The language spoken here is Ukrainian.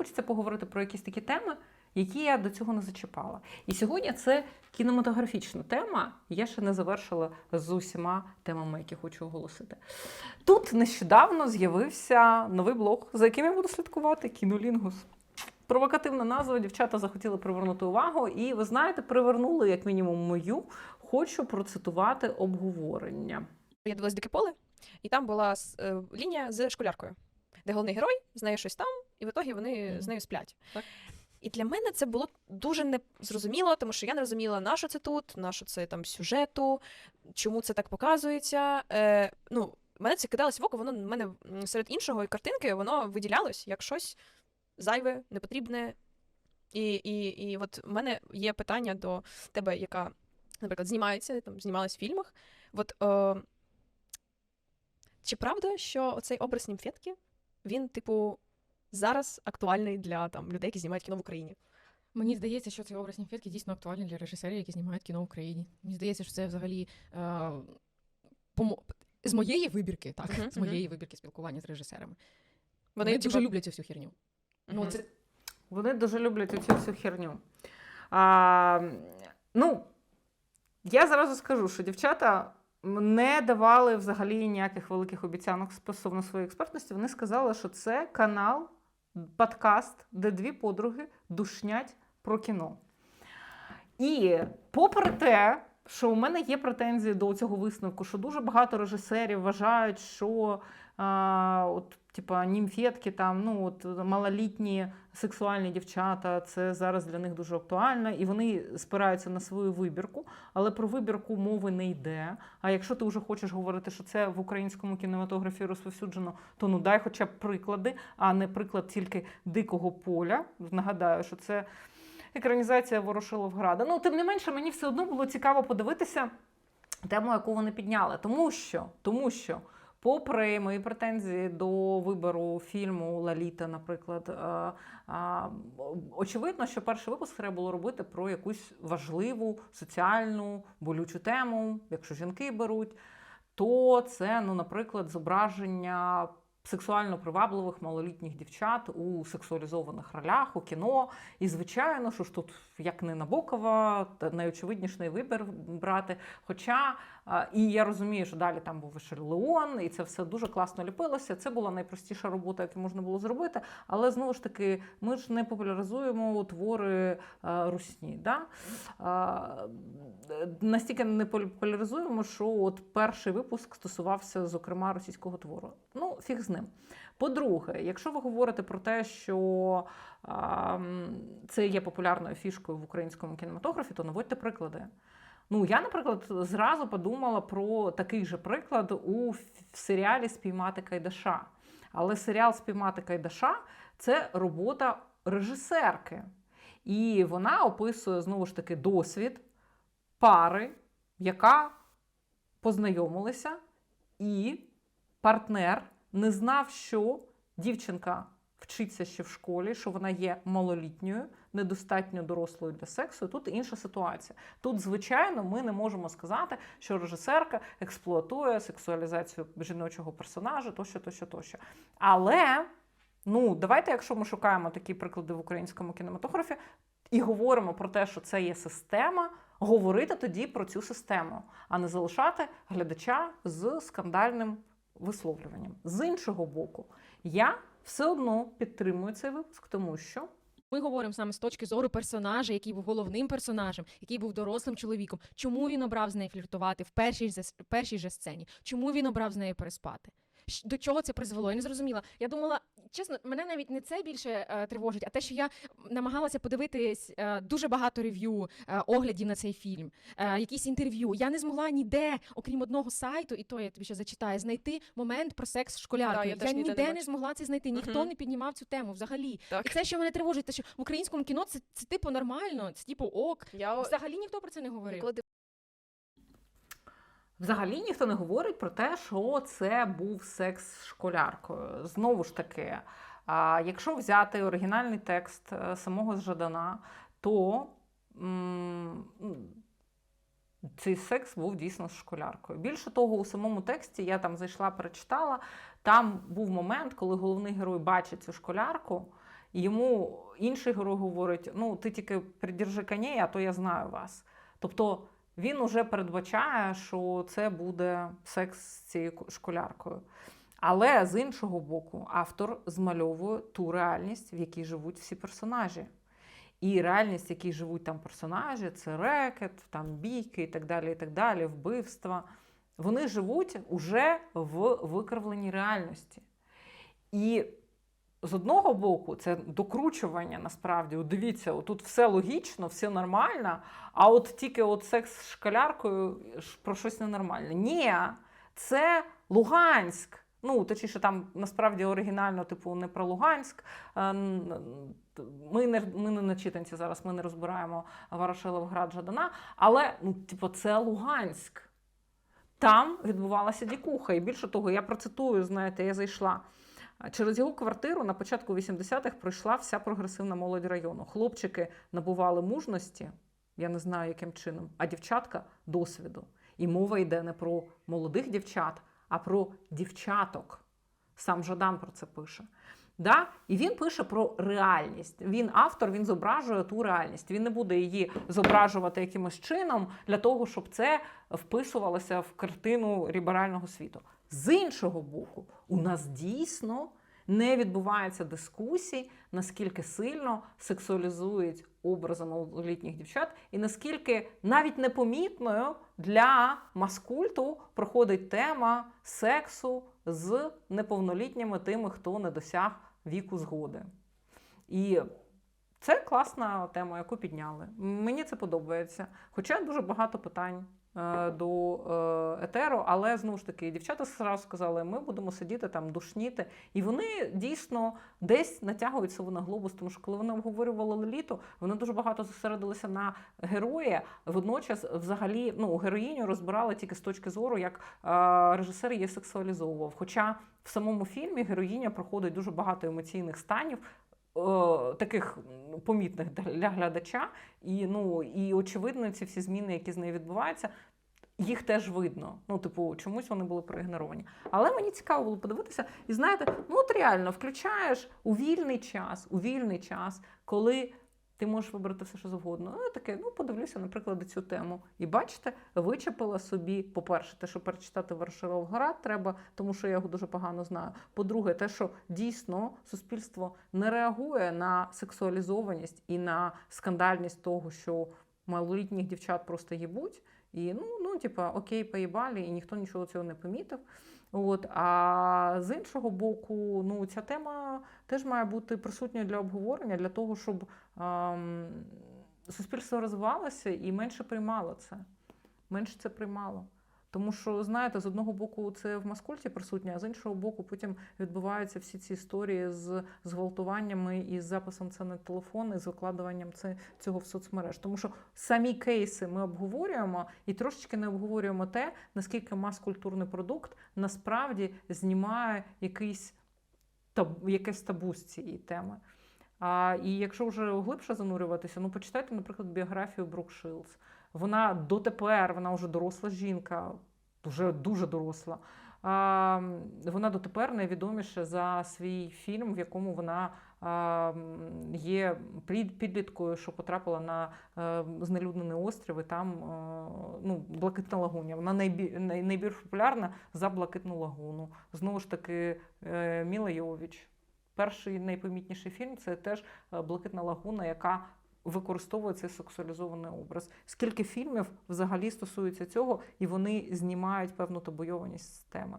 хочеться поговорити про якісь такі теми, які я до цього не зачіпала. І сьогодні це кінематографічна тема. Я ще не завершила з усіма темами, які хочу оголосити. Тут нещодавно з'явився новий блог, за яким я буду слідкувати кінолінгус. Провокативна назва, дівчата захотіли привернути увагу, і ви знаєте, привернули як мінімум мою. Хочу процитувати обговорення. Я дивилась дике поле, і там була е, лінія з школяркою, де головний герой з нею щось там, і в ітогі вони Мгм. з нею сплять. Так. І для мене це було дуже незрозуміло, тому що я не розуміла, на що це тут, на що це там сюжету, чому це так показується. Е, ну, мене це кидалось в око, воно в мене серед іншого і картинки воно виділялось як щось зайве, непотрібне. І, і, і от в мене є питання до тебе, яка, наприклад, знімається, там знімалась в фільмах. От, е, чи правда, що оцей образ німфетки, він, типу, зараз актуальний для там, людей, які знімають кіно в Україні? Мені здається, що цей образ німфетки дійсно актуальний для режисерів, які знімають кіно в Україні. Мені здається, що це взагалі е, помо- з моєї вибірки, так, Мгм, з моєї вибірки спілкування з режисерами. Вони, Вони типу, дуже люблять цю всю херню. Ну, це Вони дуже люблять оцю всю херню. А, ну, я зразу скажу, що дівчата не давали взагалі ніяких великих обіцянок стосовно своєї експертності. Вони сказали, що це канал, подкаст, де дві подруги душнять про кіно. І попри те, що у мене є претензії до цього висновку, що дуже багато режисерів вважають, що а, от, типа, німфетки, там, ну, от, малолітні сексуальні дівчата, це зараз для них дуже актуально, і вони спираються на свою вибірку, але про вибірку мови не йде. А якщо ти вже хочеш говорити, що це в українському кінематографі розповсюджено, то ну дай хоча б приклади, а не приклад тільки дикого поля. Нагадаю, що це екранізація Ворошиловграда. Ну, тим не менше, мені все одно було цікаво подивитися тему, яку вони підняли. Тому що, тому що. Попри мої претензії до вибору фільму Лаліта, наприклад, е, е, очевидно, що перший випуск треба було робити про якусь важливу соціальну болючу тему, якщо жінки беруть, то це, ну, наприклад, зображення сексуально привабливих малолітніх дівчат у сексуалізованих ролях у кіно. І звичайно, що ж тут як не Набокова, та найочевидніший вибір брати. Хоча і я розумію, що далі там був Леон, і це все дуже класно ліпилося. Це була найпростіша робота, яку можна було зробити. Але знову ж таки, ми ж не популяризуємо твори русні. Да? Настільки не популяризуємо, що от перший випуск стосувався, зокрема, російського твору. Ну, фіг з ним. По-друге, якщо ви говорите про те, що а, це є популярною фішкою в українському кінематографі, то наводьте приклади. Ну, я, наприклад, зразу подумала про такий же приклад у серіалі Спіймати Кайдаша. Але серіал Спіймати Кайдаша це робота режисерки. І вона описує знову ж таки досвід пари, яка познайомилася, і партнер не знав, що дівчинка вчиться ще в школі, що вона є малолітньою, недостатньо дорослою для сексу. Тут інша ситуація. Тут, звичайно, ми не можемо сказати, що режисерка експлуатує сексуалізацію жіночого персонажа, тощо, тощо, тощо. Але ну, давайте, якщо ми шукаємо такі приклади в українському кінематографі і говоримо про те, що це є система, говорити тоді про цю систему, а не залишати глядача з скандальним висловлюванням. З іншого боку, я все одно підтримую цей випуск, тому що Ми говоримо саме з точки зору персонажа, який був головним персонажем, який був дорослим чоловіком. Чому він обрав з нею фліртувати в першій же, першій же сцені? Чому він обрав з нею переспати? До чого це призвело? Я не зрозуміла. Я думала, чесно, мене навіть не це більше е, тривожить, а те, що я намагалася подивитись е, дуже багато рев'ю, е, оглядів на цей фільм, е, якісь інтерв'ю. Я не змогла ніде, окрім одного сайту, і то я тобі ще зачитаю, знайти момент про секс з школяркою. я теж ніде не ніде не бачу. змогла це знайти. Ніхто Мгм. не піднімав цю тему взагалі. Так. І це, що мене тривожить, те, що в українському кіно це, це типу нормально, це типу ок. Я Взагалі ніхто про це не говорив. Взагалі ніхто не говорить про те, що це був секс з школяркою. Знову ж таки, якщо взяти оригінальний текст е, самого Жадана, то м, цей секс був дійсно з школяркою. Більше того, у самому тексті я там зайшла, перечитала. Там був момент, коли головний герой бачить цю школярку, і йому інший герой говорить: ну, ти тільки придержи коней, а то я знаю вас. Тобто він уже передбачає, що це буде секс з цією школяркою. Але з іншого боку, автор змальовує ту реальність, в якій живуть всі персонажі. І реальність, в якій живуть там персонажі, це рекет, там бійки і так далі, і так далі, вбивства. Вони живуть уже в викривленій реальності. І з одного боку, це докручування насправді. Дивіться, тут все логічно, все нормально, а от тільки от секс з шкаляркою про щось ненормальне. Ні, це Луганськ. Ну, точніше, там насправді оригінально, типу, не про Луганськ. Е, Ми не, ми не начитанці зараз, ми не розбираємо Ворошиловград Жадана, але ну, типу, це Луганськ. Там відбувалася дікуха. І більше того, я процитую, знаєте, я зайшла. Через його квартиру на початку 80-х пройшла вся прогресивна молодь району. Хлопчики набували мужності, я не знаю яким чином, а дівчатка досвіду. І мова йде не про молодих дівчат, а про дівчаток. Сам Жадан про це пише. Да? І він пише про реальність. Він автор, він зображує ту реальність. Він не буде її зображувати якимось чином для того, щоб це вписувалося в картину ліберального світу. З іншого боку, у нас дійсно не відбувається дискусій, наскільки сильно сексуалізують образи малолітніх дівчат, і наскільки навіть непомітною для маскульту проходить тема сексу з неповнолітніми тими, хто не досяг віку згоди. І це класна тема, яку підняли. Мені це подобається. Хоча дуже багато питань до е, етеру, але знову ж таки, дівчата зразу сказали, ми будемо сидіти там, душніти. І вони дійсно десь натягують себе на глобус, тому що коли вони обговорювали леліту, вони дуже багато зосередилися на герої. Водночас, взагалі, ну, героїню розбирали тільки з точки зору, як е, режисер її сексуалізовував. Хоча в самому фільмі героїня проходить дуже багато емоційних станів. Е, Таких помітних для глядача, і ну і очевидно, ці всі зміни, які з нею відбуваються, їх теж видно. Ну, типу, чомусь вони були проігноровані. Але мені цікаво було подивитися, і знаєте, ну от реально включаєш у вільний час, у вільний час, коли ти можеш вибрати все, що завгодно. Ну, таке, ну подивлюся, наприклад, цю тему. І бачите, вичепила собі, по-перше, те, що перечитати Варшавовград треба, тому що я його дуже погано знаю. По-друге, те, що дійсно суспільство не реагує на сексуалізованість і на скандальність того, що малолітніх дівчат просто їбуть. І ну, ну, типа, окей, поїбалі, і ніхто нічого цього не помітив. От, а з іншого боку, ну, ця тема теж має бути присутньою для обговорення, для того, щоб ем, суспільство розвивалося і менше приймало це. Менше це приймало. Тому що, знаєте, з одного боку це в маскульті присутнє, а з іншого боку, потім відбуваються всі ці історії з зґвалтуваннями і з записом це на телефон, і з викладуванням це, цього в соцмереж. Тому що самі кейси ми обговорюємо і трошечки не обговорюємо те, наскільки мас-культурний продукт насправді знімає якийсь таб, якесь табу з цієї теми. А, і якщо вже глибше занурюватися, ну почитайте, наприклад, біографію Брук Шилдс. Вона дотепер, вона вже доросла жінка, вже дуже доросла. Вона дотепер найвідоміша за свій фільм, в якому вона є підліткою, що потрапила на е, знелюднений острів, і там е, ну, Блакитна лагуня. Вона найбі, найбільш популярна за Блакитну лагуну. Знову ж таки, е, Міла Йовіч. Перший найпомітніший фільм це теж Блакитна лагуна, яка використовує цей сексуалізований образ. Скільки фільмів взагалі стосується цього, і вони знімають певну табойованість з теми.